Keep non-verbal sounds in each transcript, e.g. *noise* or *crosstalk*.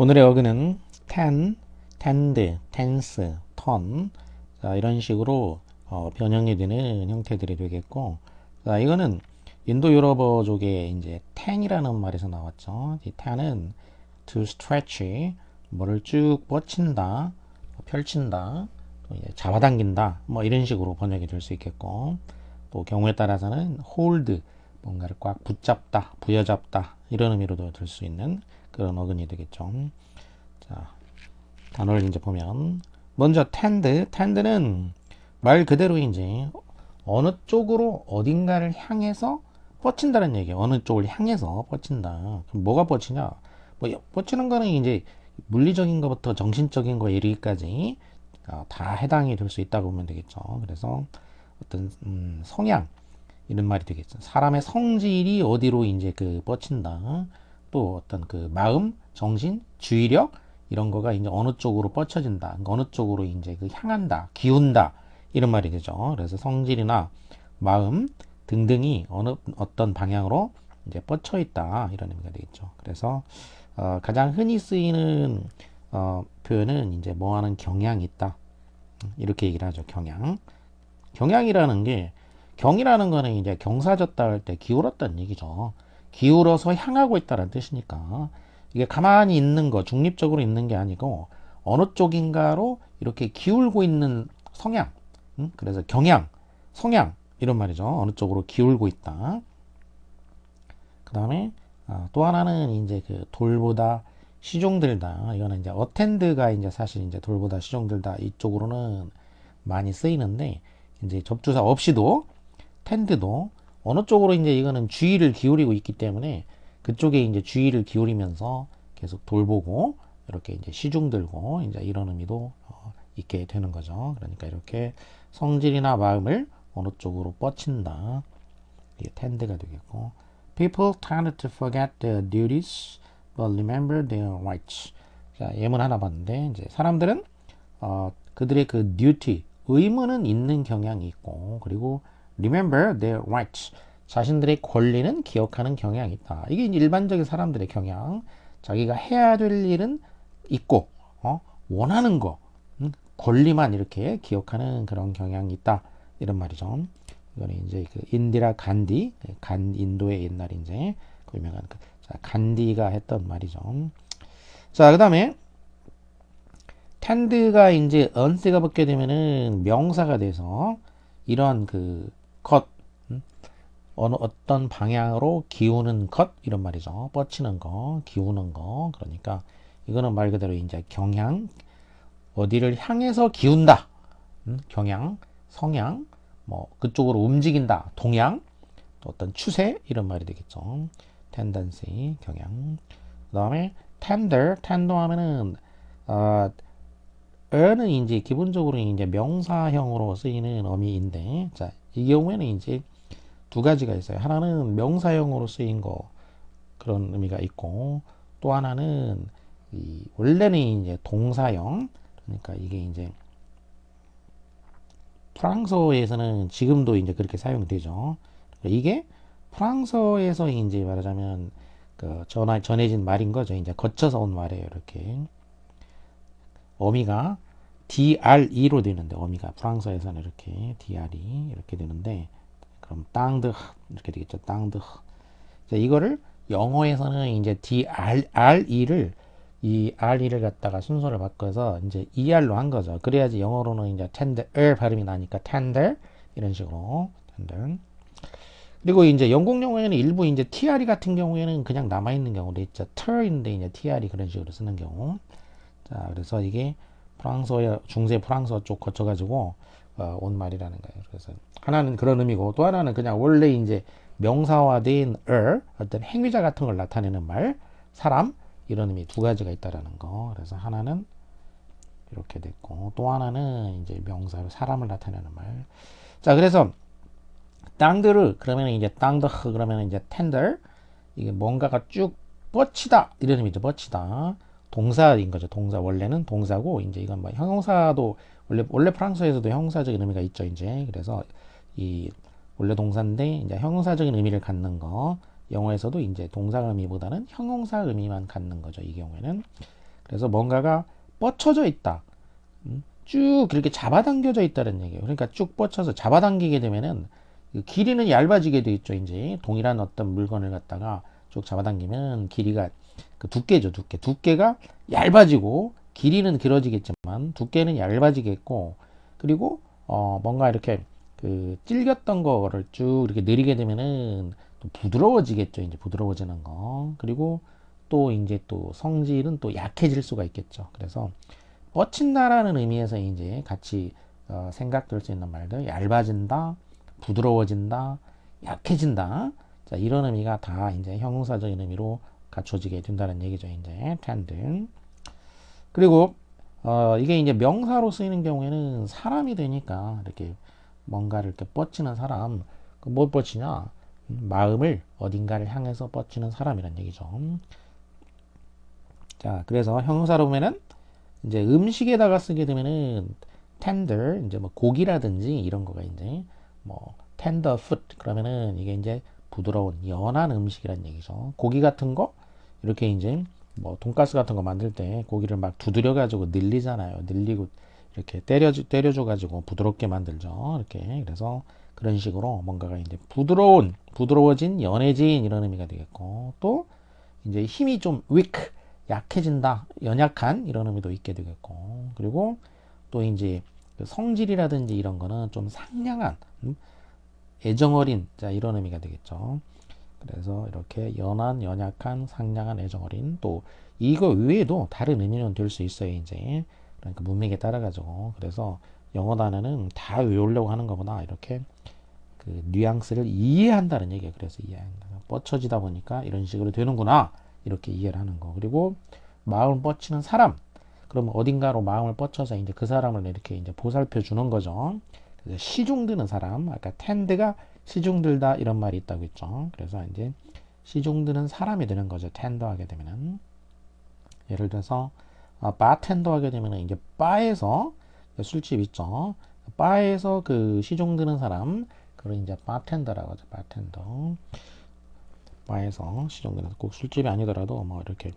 오늘의 어근은 ten, tend, tense, turn 자, 이런 식으로 어, 변형이 되는 형태들이 되겠고 자, 이거는 인도 유럽어족의 이제 ten이라는 말에서 나왔죠. 이 ten은 to stretch 뭐를 쭉 뻗친다, 펼친다, 또 이제 잡아당긴다 뭐 이런 식으로 번역이 될 수 있겠고 또 경우에 따라서는 hold 뭔가를 꽉 붙잡다, 부여잡다 이런 의미로도 될 수 있는 그런 어근이 되겠죠. 자, 단어를 이제 보면 먼저 tend, tend는 말 그대로 이제 어느 쪽으로 어딘가를 향해서 뻗친다는 얘기예요. 어느 쪽을 향해서 뻗친다. 그럼 뭐가 뻗치냐? 뭐 뻗치는 거는 이제 물리적인 것부터 정신적인 거 이르기까지 어, 다 해당이 될 수 있다고 보면 되겠죠. 그래서 어떤 음, 성향 이런 말이 되겠죠. 사람의 성질이 어디로 이제 그 뻗친다. 또 어떤 그 마음, 정신, 주의력 이런 거가 이제 어느 쪽으로 뻗쳐진다. 그러니까 어느 쪽으로 이제 그 향한다, 기운다 이런 말이 되죠. 그래서 성질이나 마음 등등이 어느 어떤 방향으로 이제 뻗쳐 있다 이런 의미가 되겠죠. 그래서 어, 가장 흔히 쓰이는 어, 표현은 이제 뭐하는 경향이 있다 이렇게 얘기를 하죠. 경향. 경향이라는 게 경이라는 거는 이제 경사졌다 할 때 기울었다는 얘기죠. 기울어서 향하고 있다는 뜻이니까. 이게 가만히 있는 거 중립적으로 있는 게 아니고 어느 쪽인가로 이렇게 기울고 있는 성향 음? 그래서 경향 성향 이런 말이죠. 어느 쪽으로 기울고 있다. 그 다음에 아, 또 하나는 이제 그 돌보다 시종들다. 이거는 이제 어텐드가 이제 사실 이제 돌보다 시종들다. 이쪽으로는 많이 쓰이는데 이제 접두사 없이도 텐드도 어느 쪽으로 이제 이거는 주의를 기울이고 있기 때문에 그쪽에 이제 주의를 기울이면서 계속 돌보고 이렇게 이제 시중 들고 이제 이런 의미도 어, 있게 되는 거죠. 그러니까 이렇게 성질이나 마음을 어느 쪽으로 뻗친다. 이게 tend가 되겠고 People tend to forget their duties but remember their rights. 자, 예문 하나 봤는데 이제 사람들은 어, 그들의 그 duty 의무는 있는 경향이 있고 그리고 remember their rights 자신들의 권리는 기억하는 경향이 있다. 이게 일반적인 사람들의 경향. 자기가 해야 될 일은 있고 어? 원하는 거 음? 권리만 이렇게 기억하는 그런 경향이 있다. 이런 말이죠. 이거는 이제 그 인디라 간디, 간 인도의 옛날 이제 그 유명한 그, 자, 간디가 했던 말이죠. 자, 그다음에 텐드가 이제 언스가 붙게 되면은 명사가 돼서 이런 그 것 어느 어떤 방향으로 기우는 것 이런 말이죠. 뻗치는 거, 기우는 거. 그러니까 이거는 말 그대로 이제 경향 어디를 향해서 기운다. 음, 경향, 성향, 뭐 그쪽으로 움직인다. 동향, 또 어떤 추세 이런 말이 되겠죠. tendency 경향. 그다음에 tender, tender 하면은 어, 어는 이제 기본적으로 이제 명사형으로 쓰이는 어미인데, 자, 이 경우에는 이제 두 가지가 있어요. 하나는 명사형으로 쓰인 거 그런 의미가 있고 또 하나는 이 원래는 이제 동사형 그러니까 이게 이제 프랑스어에서는 지금도 이제 그렇게 사용되죠. 이게 프랑스어에서 이제 말하자면 그 전화 전해진 말인 거죠. 이제 거쳐서 온 말이에요. 이렇게 어미가 DRE로 되는데 어미가 프랑스어에서는 이렇게 DRE 이렇게 되는데 그럼 땅드 이렇게 되겠죠. 땅드. 자, 이거를 영어에서는 이제 DRE를 이 RE를 갖다가 순서를 바꿔서 이제 ER로 한 거죠. 그래야지 영어로는 이제 tender 발음이 나니까 tender 이런 식으로 tender. 그리고 이제 영국 영어에는 일부 이제 TRE 같은 경우에는 그냥 남아 있는 경우도 있죠. ter인데 이제 TRE 그런 식으로 쓰는 경우. 자, 그래서 이게 프랑스어 중세 프랑스어 쪽 거쳐 가지고 어, 온 말이라는 거예요. 그래서 하나는 그런 의미고 또 하나는 그냥 원래 이제 명사화된 er 어떤 행위자 같은 걸 나타내는 말 사람 이런 의미 두 가지가 있다라는 거. 그래서 하나는 이렇게 됐고 또 하나는 이제 명사로 사람을 나타내는 말. 자 그래서 땅들을 그러면 이제 땅더 그러면 이제 텐더 이게 뭔가가 쭉 뻗치다 이런 의미죠. 뻗치다. 동사인 거죠. 동사 원래는 동사고 이제 이건 뭐 형용사도 원래 원래 프랑스어에서도 형용사적인 의미가 있죠. 이제 그래서 이 원래 동사인데 이제 형용사적인 의미를 갖는 거 영어에서도 이제 동사 의미보다는 형용사 의미만 갖는 거죠. 이 경우에는 그래서 뭔가가 뻗쳐져 있다. 음, 쭉 이렇게 잡아당겨져 있다는 얘기예요. 그러니까 쭉 뻗쳐서 잡아당기게 되면은 그 길이는 얇아지게 돼 있죠. 이제 동일한 어떤 물건을 갖다가 쭉 잡아당기면 길이가 그 두께죠. 두께. 두께가 얇아지고 길이는 길어지겠지만 두께는 얇아지겠고 그리고 어 뭔가 이렇게 그 찔겼던 거를 쭉 이렇게 내리게 되면은 또 부드러워지겠죠. 이제 부드러워지는 거. 그리고 또 이제 또 성질은 또 약해질 수가 있겠죠. 그래서 뻗친다라는 의미에서 이제 같이 어, 생각될 수 있는 말들 얇아진다, 부드러워진다, 약해진다. 자, 이런 의미가 다 이제 형용사적인 의미로 갖춰지게 된다는 얘기죠. 이제 tend. 그리고 어, 이게 이제 명사로 쓰이는 경우에는 사람이 되니까 이렇게 뭔가를 이렇게 뻗치는 사람, 뭘 뻗치냐? 마음을 어딘가를 향해서 뻗치는 사람이란 얘기죠. 자, 그래서 형용사로 보면은 이제 음식에다가 쓰게 되면은 tender 이제 뭐 고기라든지 이런 거가 이제 뭐 tender food 그러면은 이게 이제 부드러운 연한 음식이란 얘기죠. 고기 같은 거 이렇게 이제 뭐 돈가스 같은 거 만들 때 고기를 막 두드려 가지고 늘리잖아요. 늘리고 이렇게 때려 때려줘 가지고 부드럽게 만들죠. 이렇게 그래서 그런 식으로 뭔가가 이제 부드러운 부드러워진 연해진 이런 의미가 되겠고 또 이제 힘이 좀 weak 약해진다, 연약한 이런 의미도 있게 되겠고 그리고 또 이제 그 성질이라든지 이런 거는 좀 상냥한 음? 애정 어린 자 이런 의미가 되겠죠. 그래서 이렇게 연한, 연약한, 상냥한, 애정어린 또 이거 외에도 다른 의미는 될 수 있어요. 이제 그러니까 문맥에 따라 가지고 그래서 영어 단어는 다 외우려고 하는 것보다 이렇게 그 뉘앙스를 이해한다는 얘기예요. 그래서 이해한다. 뻗쳐지다 보니까 이런 식으로 되는구나. 이렇게 이해를 하는 거. 그리고 마음을 뻗치는 사람. 그러면 어딘가로 마음을 뻗쳐서 이제 그 사람을 이렇게 이제 보살펴 주는 거죠. 그래서 시중 드는 사람. 아까 텐드가 시중들다 이런 말이 있다고 했죠. 그래서 이제 시중드는 사람이 되는 거죠. 텐더 하게 되면은. 예를 들어서 아, 바텐더 하게 되면은 이제 바에서 술집 있죠. 바에서 그 시중드는 사람 그걸 이제 바텐더라고 하죠. 바텐더. 바에서 시중드는 꼭 술집이 아니더라도 뭐 이렇게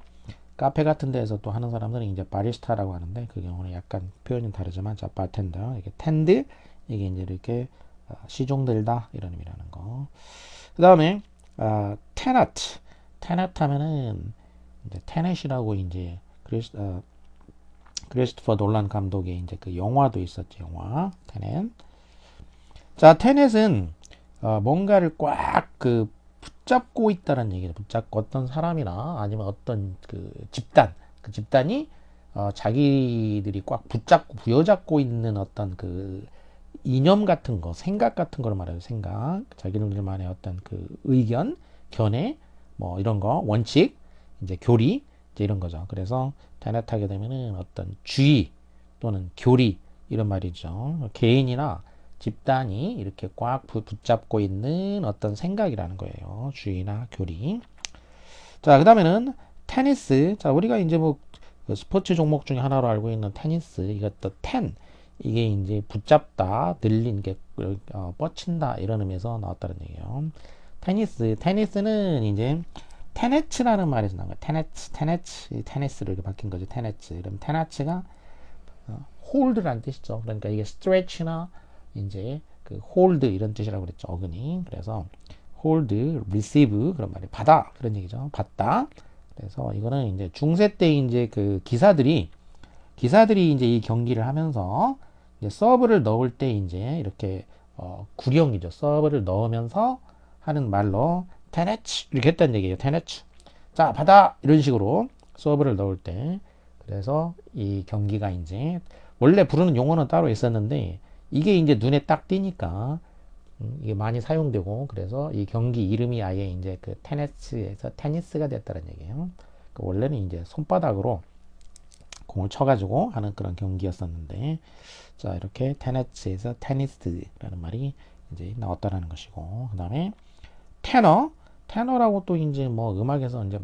카페 같은 데에서 또 하는 사람들은 이제 바리스타라고 하는데 그 경우는 약간 표현이 다르지만 자 바텐더 이게 텐드 이게 이제 이렇게 어, 시중들다 이런 의미라는 거. 그 다음에 어, 테너트 테너트 하면은 이제 테넷이라고 이제 크리스 어, 크리스토퍼 놀란 감독의 이제 그 영화도 있었죠 영화 테넷. 자 테넷은 어, 뭔가를 꽉 그 붙잡고 있다는 얘기죠. 붙잡고 어떤 사람이나 아니면 어떤 그 집단 그 집단이 어, 자기들이 꽉 붙잡고 부여잡고 있는 어떤 그 이념 같은 거, 생각 같은 걸 말해요. 생각, 자기들만의 어떤 그 의견, 견해, 뭐 이런 거, 원칙, 이제 교리, 이제 이런 거죠. 그래서 단합하게 되면은 어떤 주의 또는 교리 이런 말이죠. 개인이나 집단이 이렇게 꽉 붙잡고 있는 어떤 생각이라는 거예요. 주의나 교리. 자, 그 다음에는 테니스. 자, 우리가 이제 뭐그 스포츠 종목 중에 하나로 알고 있는 테니스. 이것도 텐. 이게 이제 붙잡다, 늘린 게 어, 뻗친다 이런 의미에서 나왔다는 얘기예요. 테니스, 테니스는 이제 테네츠라는 말에서 나온 거예요. 테네츠, 테네츠, 테니스로 이렇게 바뀐 거죠. 테네츠. 그럼 테나츠가 어, 홀드라는 뜻이죠. 그러니까 이게 스트레치나 이제 그 홀드 이런 뜻이라고 그랬죠. 어근이. 그래서 홀드, 리시브 그런 말이 받아 그런 얘기죠. 받다. 그래서 이거는 이제 중세 때 이제 그 기사들이 기사들이 이제 이 경기를 하면서 이제 서브를 넣을 때 이제 이렇게 어, 구령이죠. 서브를 넣으면서 하는 말로 테네츠 이렇게 했다는 얘기예요. 테네츠. 자, 받아 이런 식으로 서브를 넣을 때 그래서 이 경기가 이제 원래 부르는 용어는 따로 있었는데 이게 이제 눈에 딱 띄니까 음, 이게 많이 사용되고 그래서 이 경기 이름이 아예 이제 그 테니스에서 테니스가 됐다는 얘기예요. 그 원래는 이제 손바닥으로 공을 쳐가지고 하는 그런 경기였었는데 자 이렇게 테네츠에서 테니스라는 말이 이제 나왔다라는 것이고 그 다음에 테너. 테너라고 또 이제 뭐 음악에서 이제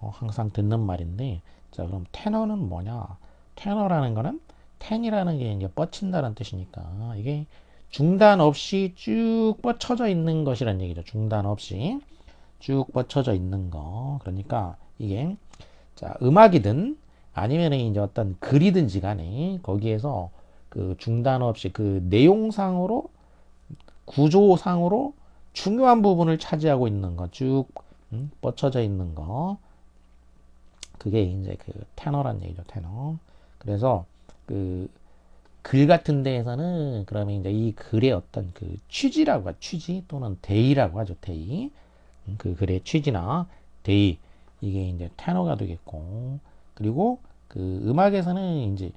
어 항상 듣는 말인데 자 그럼 테너는 뭐냐? 테너라는 거는 텐이라는 게 이제 뻗친다는 뜻이니까 이게 중단 없이 쭉 뻗쳐져 있는 것이란 얘기죠. 중단 없이 쭉 뻗쳐져 있는 거. 그러니까 이게 자 음악이든 아니면은 이제 어떤 글이든지 간에 거기에서 그 중단 없이 그 내용상으로 구조상으로 중요한 부분을 차지하고 있는 거 쭉 음, 뻗쳐져 있는 거. 그게 이제 그 테너란 얘기죠 테너. 그래서 그 글 같은 데에서는 그러면 이제 이 글의 어떤 그 취지라고 하죠. 취지 또는 대의라고 하죠 대의 음, 그 글의 취지나 대의 이게 이제 테너가 되겠고. 그리고 그 음악에서는 이제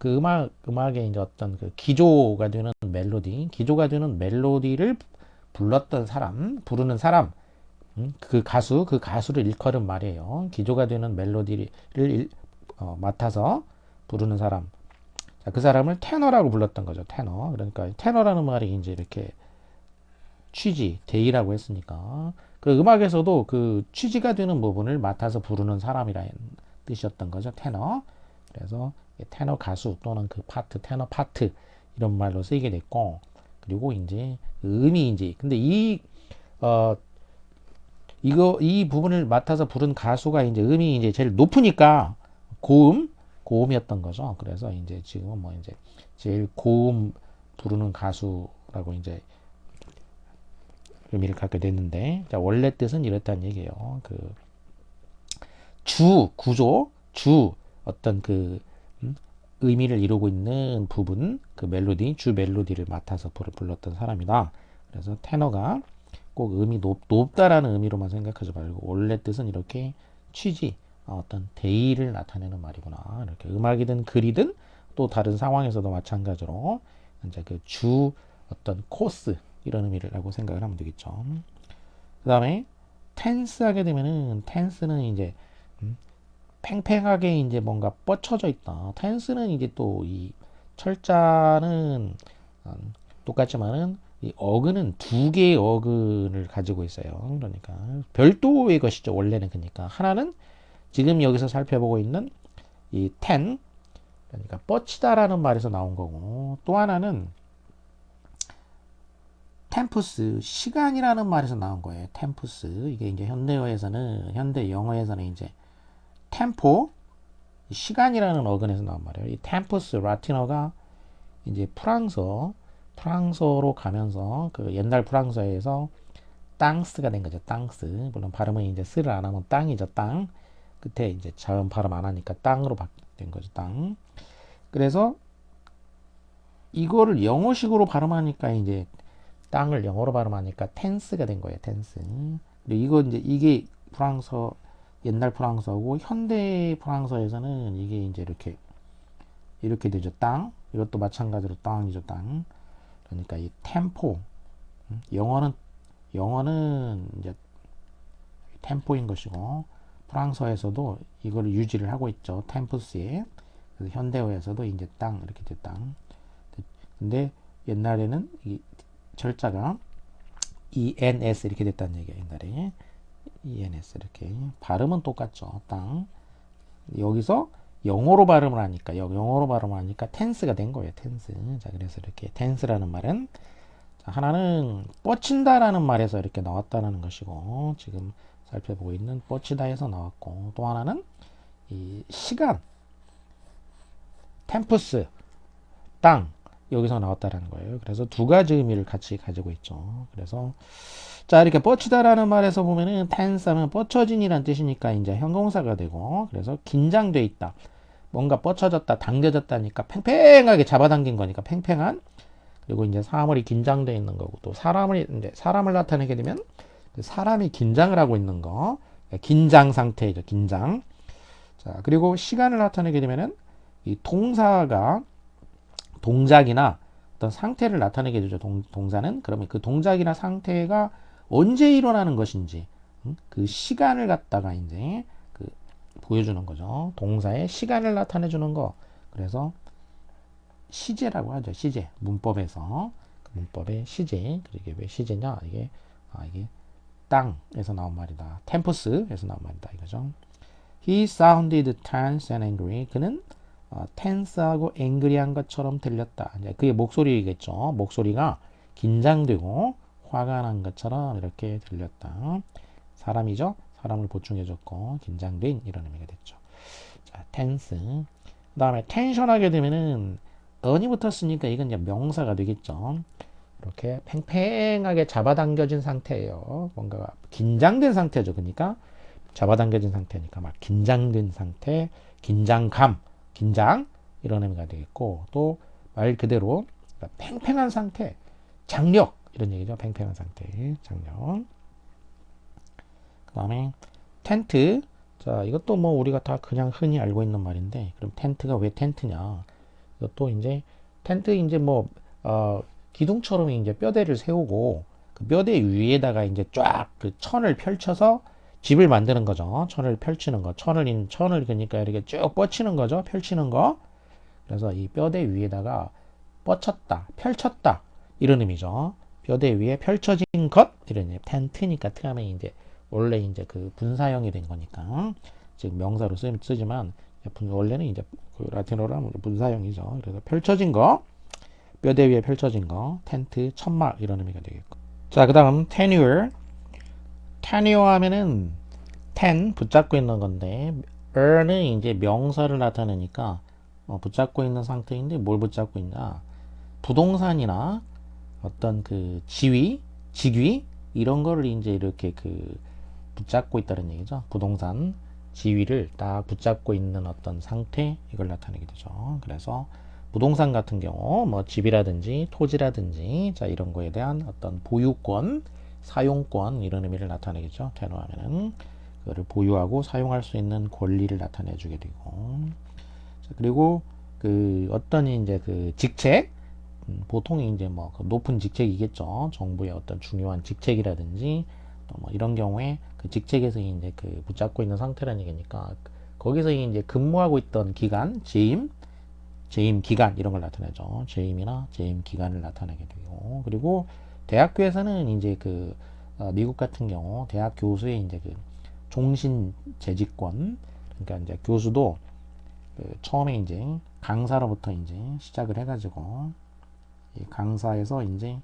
그 음악 음악의 이제 어떤 그 기조가 되는 멜로디 기조가 되는 멜로디를 불렀던 사람 부르는 사람 음, 그 가수 그 가수를 일컬은 말이에요. 기조가 되는 멜로디를 일, 어, 맡아서 부르는 사람. 자, 그 사람을 테너라고 불렀던 거죠 테너. 그러니까 테너라는 말이 이제 이렇게 취지 대의라고 했으니까. 그 음악에서도 그 취지가 되는 부분을 맡아서 부르는 사람이라는 뜻이었던 거죠 테너. 그래서 테너 가수 또는 그 파트 테너 파트 이런 말로 쓰이게 됐고 그리고 이제 음이 이제 근데 이 어 이거 이 부분을 맡아서 부른 가수가 이제 음이 이제 제일 높으니까 고음 고음이었던 거죠. 그래서 이제 지금은 뭐 이제 제일 고음 부르는 가수라고 이제 의미를 갖게 됐는데 자, 원래 뜻은 이렇다는 얘기예요. 그 주 구조 주 어떤 그 음, 의미를 이루고 있는 부분 그 멜로디 주 멜로디를 맡아서 불렀던 사람이다. 그래서 테너가 꼭 음이 높, 높다라는 의미로만 생각하지 말고 원래 뜻은 이렇게 취지 어떤 대의를 나타내는 말이구나. 이렇게 음악이든 글이든 또 다른 상황에서도 마찬가지로 이제 그 주 어떤 코스 이런 의미라고 생각을 하면 되겠죠. 그 다음에 텐스 하게 되면은 텐스는 이제 음, 팽팽하게 이제 뭔가 뻗쳐져 있다. 텐스는 이제 또 이 철자는 음, 똑같지만은 이 어근은 두 개의 어근을 가지고 있어요. 그러니까 별도의 것이죠. 원래는 그러니까 하나는 지금 여기서 살펴보고 있는 이 ten 그러니까 뻗치다라는 말에서 나온 거고 또 하나는 템푸스 시간이라는 말에서 나온 거예요. 템푸스 이게 이제 현대어에서는 현대 영어에서는 이제 템포 시간이라는 어근에서 나온 말이에요. 이 템푸스 라틴어가 이제 프랑스어 프랑스어로 가면서 그 옛날 프랑스어에서 땅스가 된 거죠. 땅스. 물론 발음은 이제 스를 안 하면 땅이죠. 땅. 끝에 이제 자음 발음 안 하니까 땅으로 바뀐 거죠. 땅. 그래서 이거를 영어식으로 발음하니까 이제 땅을 영어로 발음하니까 텐스가 된 거예요. 텐스. 그리고 이거 이제 이게 프랑스어 옛날 프랑스어고 현대 프랑스어에서는 이게 이제 이렇게 이렇게 되죠. 땅. 이것도 마찬가지로 땅이죠. 땅. 그러니까 이 템포. 음, 영어는 영어는 이제 템포인 것이고 프랑스어에서도 이걸 유지를 하고 있죠. 템포스에. 그래서 현대어에서도 이제 땅 이렇게 돼 땅. 근데 옛날에는 이 철자가 ENS 이렇게 됐다는 얘기예요. 옛날에 ENS 이렇게 발음은 똑같죠. 땅. 여기서 영어로 발음을 하니까 영어로 발음을 하니까 텐스가 된 거예요. 텐스. 자, 그래서 이렇게 텐스라는 말은 자, 하나는 뻗친다라는 말에서 이렇게 나왔다는 것이고 지금 살펴보고 있는 뻗치다에서 나왔고 또 하나는 이 시간 템프스 땅 여기서 나왔다라는 거예요. 그래서 두 가지 의미를 같이 가지고 있죠. 그래서 자 이렇게 뻗치다라는 말에서 보면은 텐스하면 뻗쳐진이란 뜻이니까 이제 형용사가 되고 그래서 긴장돼 있다. 뭔가 뻗쳐졌다, 당겨졌다니까 팽팽하게 잡아당긴 거니까 팽팽한 그리고 이제 사물이 긴장돼 있는 거고 또 사람을 이제 사람을 나타내게 되면 사람이 긴장을 하고 있는 거 긴장 상태죠 긴장 자 그리고 시간을 나타내게 되면은 이 동사가 동작이나 어떤 상태를 나타내게 되죠 동, 동사는 그러면 그 동작이나 상태가 언제 일어나는 것인지 음? 그 시간을 갖다가 이제 그 보여주는 거죠 동사의 시간을 나타내 주는 거 그래서 시제라고 하죠 시제 문법에서 그 문법의 시제 이게 왜 시제냐 이게 아 이게 땅에서 나온 말이다. 템퍼스에서 나온 말이다. 이거죠. He sounded tense and angry. 그는 어, tense하고 angry한 것처럼 들렸다. 이제 그게 목소리겠죠. 목소리가 긴장되고 화가 난 것처럼 이렇게 들렸다. 사람이죠. 사람을 보충해줬고 긴장된 이런 의미가 됐죠. 자, tense. 그 다음에 텐션하게 되면은 on이 붙었으니까 이건 이제 명사가 되겠죠. 이렇게 팽팽하게 잡아당겨진 상태예요. 뭔가 긴장된 상태죠. 그러니까 잡아당겨진 상태니까 막 긴장된 상태, 긴장감, 긴장 이런 의미가 되겠고 또 말 그대로 팽팽한 상태, 장력 이런 얘기죠. 팽팽한 상태, 장력. 그 다음에 텐트. 자, 이것도 뭐 우리가 다 그냥 흔히 알고 있는 말인데, 그럼 텐트가 왜 텐트냐? 이것도 이제 텐트 이제 뭐 어, 기둥처럼 이제 뼈대를 세우고 그 뼈대 위에다가 이제 쫙 그 천을 펼쳐서 집을 만드는 거죠. 천을 펼치는 거. 천을 인 천을 그러니까 이렇게 쭉 뻗치는 거죠. 펼치는 거. 그래서 이 뼈대 위에다가 뻗쳤다, 펼쳤다 이런 의미죠. 뼈대 위에 펼쳐진 것 이런. 텐트니까 트하면 이제 원래 이제 그 분사형이 된 거니까 지금 명사로 쓰, 쓰지만 원래는 이제 그 라틴어로 하면 분사형이죠. 그래서 펼쳐진 거, 뼈대 위에 펼쳐진 거, 텐트, 천막 이런 의미가 되겠고. 자, 그다음 tenure. Tenure 하면은 ten 붙잡고 있는 건데 earn은 이제 명사를 나타내니까 어, 붙잡고 있는 상태인데 뭘 붙잡고 있냐? 부동산이나 어떤 그 지위, 직위 이런 거를 이제 이렇게 그 붙잡고 있다는 얘기죠. 부동산 지위를 딱 붙잡고 있는 어떤 상태 이걸 나타내게 되죠. 그래서 부동산 같은 경우 뭐 집이라든지 토지라든지 자 이런 거에 대한 어떤 보유권, 사용권 이런 의미를 나타내겠죠. 테너 하면은 그거를 보유하고 사용할 수 있는 권리를 나타내 주게 되고 자, 그리고 그 어떤 이제 그 직책 음, 보통 이제 뭐그 높은 직책이겠죠. 정부의 어떤 중요한 직책이라든지 뭐 이런 경우에 그 직책에서 이제 그 붙잡고 있는 상태라는 얘기니까 거기서 이제 근무하고 있던 기간, 재임, 재임 기간 이런 걸 나타내죠. 재임이나 재임 기간을 나타내게 되고 그리고 대학교에서는 이제 그 어, 미국 같은 경우 대학 교수의 이제 그 종신 재직권 그러니까 이제 교수도 그 처음에 이제 강사로부터 이제 시작을 해가지고 강사에서 이제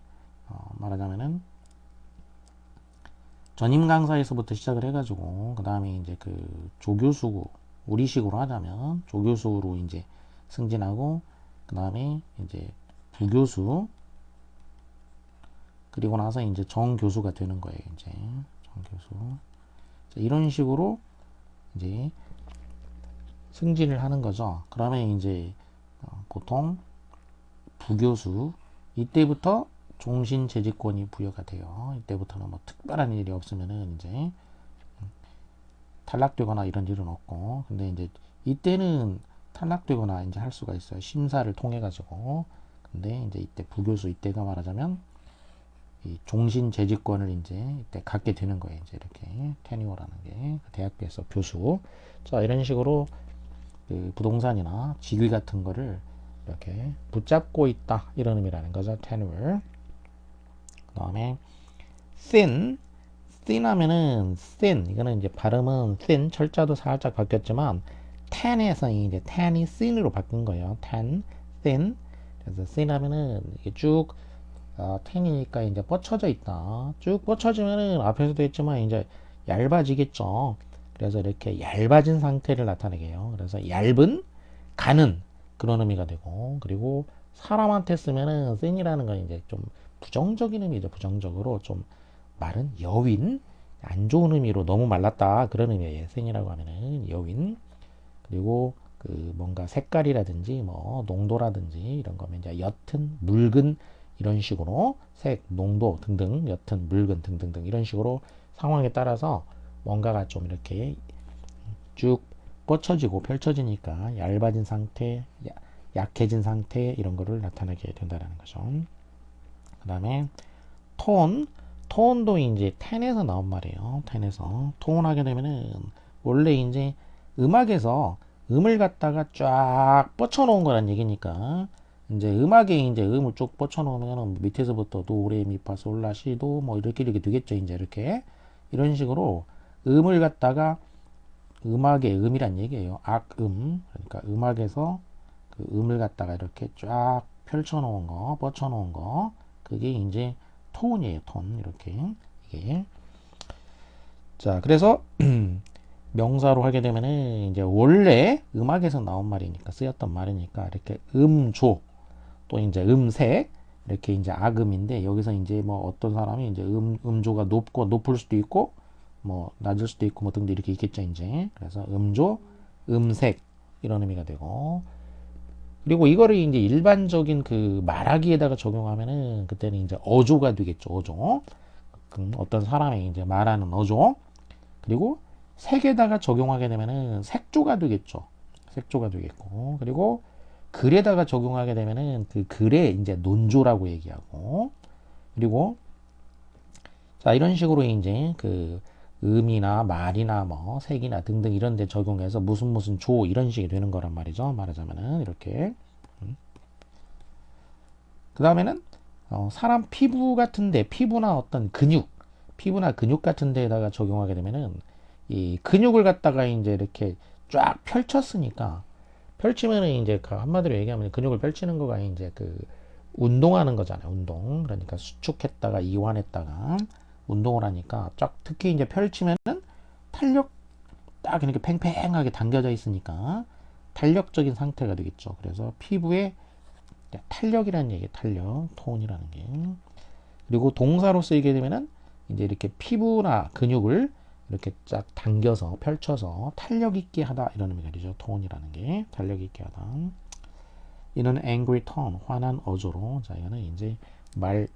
어 말하자면은 전임 강사에서부터 시작을 해가지고 그 다음에 이제 그 조교수 우리식으로 하자면 조교수로 이제 승진하고 그 다음에 이제 부교수 그리고 나서 이제 정교수가 되는 거예요 이제 정교수 이런 식으로 이제 승진을 하는 거죠 그러면 이제 어, 보통 부교수 이때부터 종신 재직권이 부여가 돼요. 이때부터는 뭐 특별한 일이 없으면은 이제 탈락되거나 이런 일은 없고, 근데 이제 이때는 탈락되거나 이제 할 수가 있어요. 심사를 통해 가지고. 근데 이제 이때 부교수 이때가 말하자면 이 종신 재직권을 이제 이때 갖게 되는 거예요. 이제 이렇게 테니오라는 게 대학교에서 교수. 자 이런 식으로 그 부동산이나 직위 같은 거를 이렇게 붙잡고 있다 이런 의미라는 거죠. tenure. 그 다음에 thin thin 하면은 thin 이거는 이제 발음은 thin 철자도 살짝 바뀌었지만 tan에서 이제 tan이 thin으로 바뀐 거예요. tan, thin. 그래서 thin 하면은 이게 쭉 어, tan이니까 이제 뻗쳐져 있다. 쭉 뻗쳐지면은 앞에서도 했지만 이제 얇아지겠죠. 그래서 이렇게 얇아진 상태를 나타내게 해요. 그래서 얇은, 가는 그런 의미가 되고 그리고 사람한테 쓰면은 thin이라는 건 이제 좀 부정적인 의미죠. 부정적으로 좀 말은 여윈 안 좋은 의미로 너무 말랐다 그런 의미의 생이라고 하면은 여윈 그리고 그 뭔가 색깔이라든지 뭐 농도라든지 이런 거면 이제 옅은 묽은 이런 식으로 색 농도 등등 옅은 묽은 등등등 이런 식으로 상황에 따라서 뭔가가 좀 이렇게 쭉 뻗쳐지고 펼쳐지니까 얇아진 상태 약해진 상태 이런 거를 나타내게 된다는 거죠. 그 다음에 톤 톤도 이제 텐에서 나온 말이에요 텐에서 톤 하게 되면은 원래 이제 음악에서 음을 갖다가 쫙 뻗쳐 놓은 거란 얘기니까 이제 음악에 이제 음을 쭉 뻗쳐 놓으면 밑에서부터 도 레 미 파 솔 라 시 도 뭐 이렇게 이렇게 되겠죠 이제 이렇게. 이런 식으로 음을 갖다가 음악의 음이란 얘기예요. 악음. 그러니까 음악에서 그 음을 갖다가 이렇게 쫙 펼쳐 놓은 거 뻗쳐 놓은 거. 그게 이제 톤이에요. 톤. 이렇게. 이게. 자 그래서 *clears throat* 명사로 하게 되면은 이제 원래 음악에서 나온 말이니까 쓰였던 말이니까 이렇게 음조 또 이제 음색 이렇게 이제 악음인데 여기서 이제 뭐 어떤 사람이 이제 음 음조가 높고 높을 수도 있고 뭐 낮을 수도 있고 뭐 등등 이렇게 있겠죠 이제. 그래서 음조 음색 이런 의미가 되고. 그리고 이거를 이제 일반적인 그 말하기에다가 적용하면은 그때는 이제 어조가 되겠죠 어조. 그 어떤 사람이 이제 말하는 어조. 그리고 색에다가 적용하게 되면은 색조가 되겠죠. 색조가 되겠고. 그리고 글에다가 적용하게 되면은 그 글의 이제 논조라고 얘기하고 그리고 자 이런 식으로 이제 그 음이나 말이나 뭐 색이나 등등 이런 데 적용해서 무슨 무슨 조 이런 식이 되는 거란 말이죠. 말하자면은 이렇게 그 다음에는 어, 사람 피부 같은데 피부나 어떤 근육 피부나 근육 같은 데에다가 적용하게 되면은 이 근육을 갖다가 이제 이렇게 쫙 펼쳤으니까 펼치면은 이제 그 한마디로 얘기하면 근육을 펼치는 거가 이제 그 운동하는 거잖아요. 운동. 그러니까 수축했다가 이완했다가 운동을 하니까 쫙 특히 이제 펼치면은 탄력 딱 이렇게 팽팽하게 당겨져 있으니까 탄력적인 상태가 되겠죠. 그래서 피부에 탄력이라는 얘기, 탄력, 톤이라는 게. 그리고 동사로 쓰이게 되면은 이제 이렇게 피부나 근육을 이렇게 쫙 당겨서 펼쳐서 탄력 있게 하다 이런 의미가 되죠. 톤이라는 게 탄력 있게 하다. 이는 angry tone 화난 어조로 자 이거는 이제 말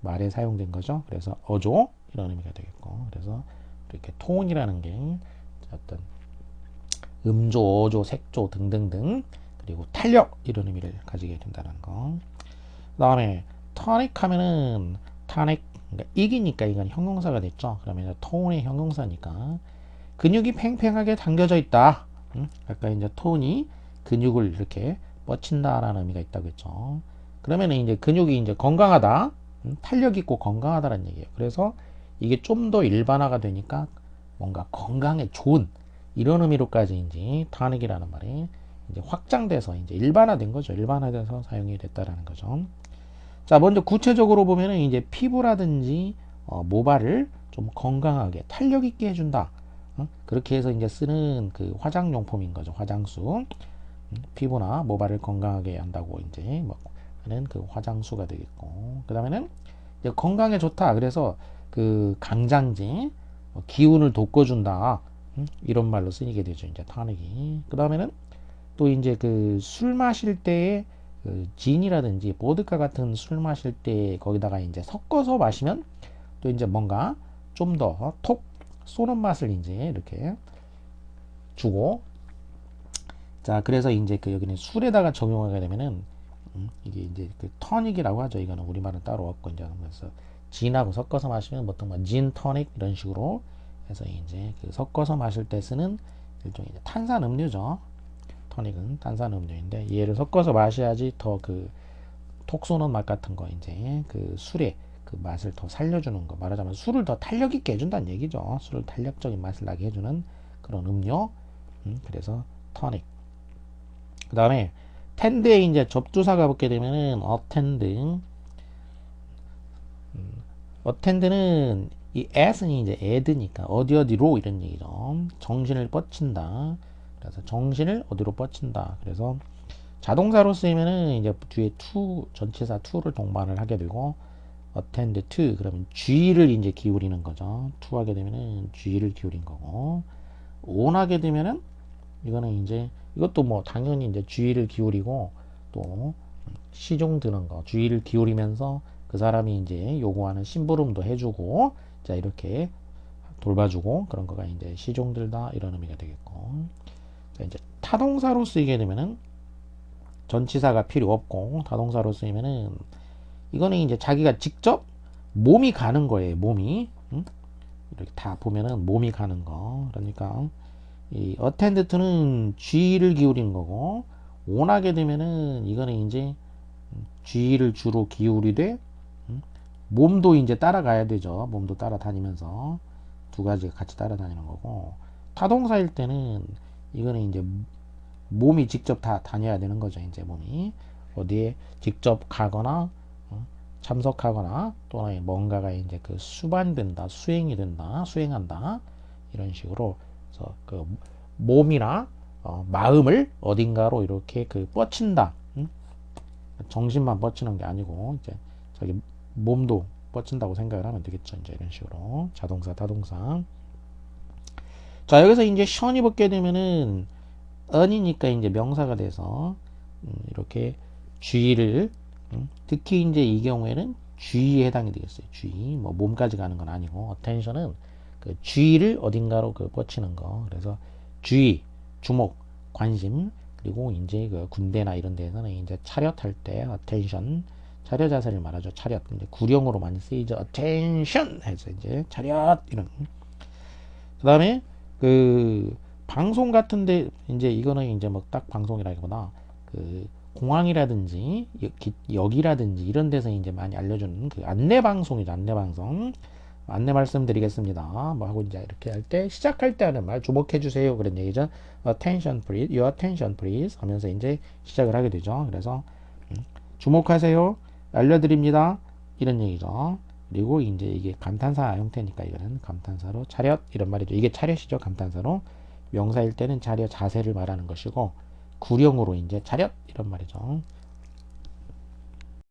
말에 사용된 거죠. 그래서 어조 이런 의미가 되겠고 그래서 이렇게 톤이라는 게 어떤 음조, 어조, 색조 등등등 그리고 탄력 이런 의미를 가지게 된다는 거. 그 다음에 tonic 하면은 tonic 그러니까 이기니까 이건 형용사가 됐죠. 그러면 톤의 형용사니까 근육이 팽팽하게 당겨져 있다. 응? 아까 이제 톤이 근육을 이렇게 뻗친다라는 의미가 있다고 했죠. 그러면 이제 근육이 이제 건강하다, 응? 탄력 있고 건강하다라는 얘기예요. 그래서 이게 좀 더 일반화가 되니까 뭔가 건강에 좋은 이런 의미로까지 이제 타닉이라는 말이 이제 확장돼서 이제 일반화된 거죠. 일반화돼서 사용이 됐다라는 거죠. 자, 먼저 구체적으로 보면은 이제 피부라든지 어, 모발을 좀 건강하게 탄력 있게 해준다. 어? 그렇게 해서 이제 쓰는 그 화장용품인 거죠. 화장수. 음, 피부나 모발을 건강하게 한다고 이제 뭐 하는 그 화장수가 되겠고. 그 다음에는 건강에 좋다. 그래서 그 강장제, 뭐 기운을 돋궈준다. 음, 이런 말로 쓰이게 되죠. 이제 타닉이. 그 다음에는 또 이제 그 술 마실 때에 그 진이라든지 보드카 같은 술 마실 때 거기다가 이제 섞어서 마시면 또 이제 뭔가 좀 더 톡 쏘는 맛을 이제 이렇게 주고. 자 그래서 이제 그 여기는 술에다가 적용하게 되면은 음, 이게 이제 그 터닉이라고 하죠. 이거는 우리말은 따로 없고 이제 그래서 진하고 섞어서 마시면 보통 뭐진 터닉 이런 식으로 해서 이제 그 섞어서 마실 때 쓰는 일종의 탄산 음료죠 토닉은 탄산음료인데 얘를 섞어서 마셔야지 더 그 톡 쏘는 맛 같은 거 이제 그 술에 그 맛을 더 살려주는 거. 말하자면 술을 더 탄력 있게 해준다는 얘기죠. 술을 탄력적인 맛을 나게 해주는 그런 음료. 음, 그래서 토닉. 그 다음에 텐드에 이제 접두사가 붙게 되면은 어텐드. 음, 어텐드는 이 at은 이제 애드니까 어디 어디로 이런 얘기죠. 정신을 뻗친다 그래서 정신을 어디로 뻗친다. 그래서 자동사로 쓰이면은 이제 뒤에 to 전치사 to를 동반을 하게 되고 attend to 그러면 주의를 이제 기울이는 거죠. to 하게 되면은 주의를 기울인 거고 on 하게 되면은 이거는 이제 이것도 뭐 당연히 이제 주의를 기울이고 또 시종 드는 거 주의를 기울이면서 그 사람이 이제 요구하는 심부름도 해주고 자 이렇게 돌봐주고 그런 거가 이제 시종 들다 이런 의미가 되겠고 이제 타동사로 쓰이게 되면은 전치사가 필요 없고 타동사로 쓰이면은 이거는 이제 자기가 직접 몸이 가는 거예요. 몸이 응? 이렇게 다 보면은 몸이 가는 거. 그러니까 이 attend to는 주의를 기울이는 거고 원하게 되면은 이거는 이제 주의를 주로 기울이되 응? 몸도 이제 따라가야 되죠. 몸도 따라다니면서 두 가지가 같이 따라다니는 거고 타동사일 때는 이거는 이제 몸이 직접 다 다녀야 되는 거죠. 이제 몸이 어디에 직접 가거나 어, 참석하거나 또는 뭔가가 이제 그 수반된다, 수행이 된다, 수행한다 이런 식으로 그래서 그 몸이나 어, 마음을 어딘가로 이렇게 그 뻗친다. 응? 정신만 뻗치는 게 아니고 이제 자기 몸도 뻗친다고 생각을 하면 되겠죠. 이제 이런 식으로 자동사, 타동사. 자 여기서 이제 션이 붙게 되면은 언이니까 이제 명사가 돼서 음, 이렇게 주의를 음, 특히 이제 이 경우에는 주의에 해당이 되겠어요. 주의 뭐 몸까지 가는 건 아니고 attention은 그 주의를 어딘가로 그 뻗치는 거. 그래서 주의, 주목, 관심 그리고 이제 그 군대나 이런 데서는 이제 차렷할 때 attention 차렷 자세를 말하죠. 차렷 이제 구령으로 많이 쓰이죠. attention 해서 이제 차렷 이런. 그 다음에 그 방송 같은데 이제 이거는 이제 뭐 딱 방송이라기보다 그 공항이라든지 역이라든지 이런 데서 이제 많이 알려주는 그 안내 방송이죠. 안내 방송. 안내 말씀드리겠습니다. 뭐 하고 이제 이렇게 할 때 시작할 때 하는 말 주목해 주세요. 그런 얘기죠. attention please. your attention please 하면서 이제 시작을 하게 되죠. 그래서 음, 주목하세요. 알려드립니다. 이런 얘기죠. 그리고 이제 이게 감탄사 형태니까 이거는 감탄사로 차렷 이런 말이죠. 이게 차렷이죠. 감탄사로 명사일 때는 차렷 자세를 말하는 것이고 구령으로 이제 차렷 이런 말이죠.